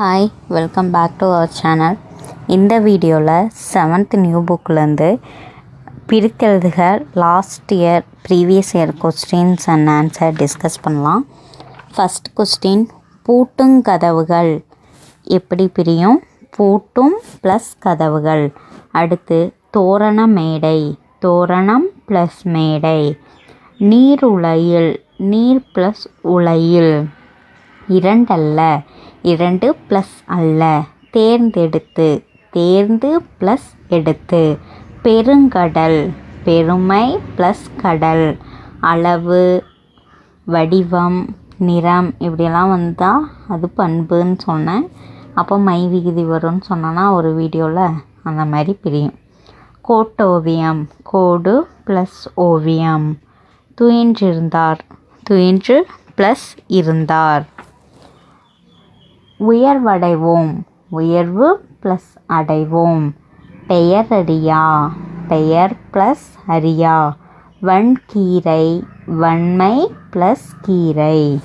Hi welcome back to our channel இந்த வீடியோவில் seventh new புக்லேருந்து பிரித்தெழுதுக last year previous year questions and answer discuss பண்ணலாம். First question பூட்டும் கதவுகள் எப்படி பிரியும்? பூட்டும் ப்ளஸ் கதவுகள். அடுத்து தோரண மேடை தோரணம் ப்ளஸ் மேடை. நீர் உலையில் நீர் ப்ளஸ் உலையில். இரண்டல்ல. இரண்டு ப்ளஸ் அல்ல. தேர்ந்தெடுத்து. தேர்ந்து ப்ளஸ் எடுத்து. பெருங்கடல். பெருமை ப்ளஸ் கடல். அளவு வடிவம் நிறம் இப்படியெல்லாம் வந்தால் அது பண்புன்னு சொன்னேன். அப்போ மை விகுதி வரும்னு சொன்னேன்னா ஒரு வீடியோவில் அந்த மாதிரி பிரியும். கோட்டோவியம் கோடு ப்ளஸ் ஓவியம். துயின்றிருந்தார். துயின்று ப்ளஸ் இருந்தார். உயர்வடைவோம். உயர்வு ப்ளஸ் அடைவோம். பெயர் அறியா. பெயர் ப்ளஸ் அறியா. வன்கீரை வன்மை ப்ளஸ் கீரை.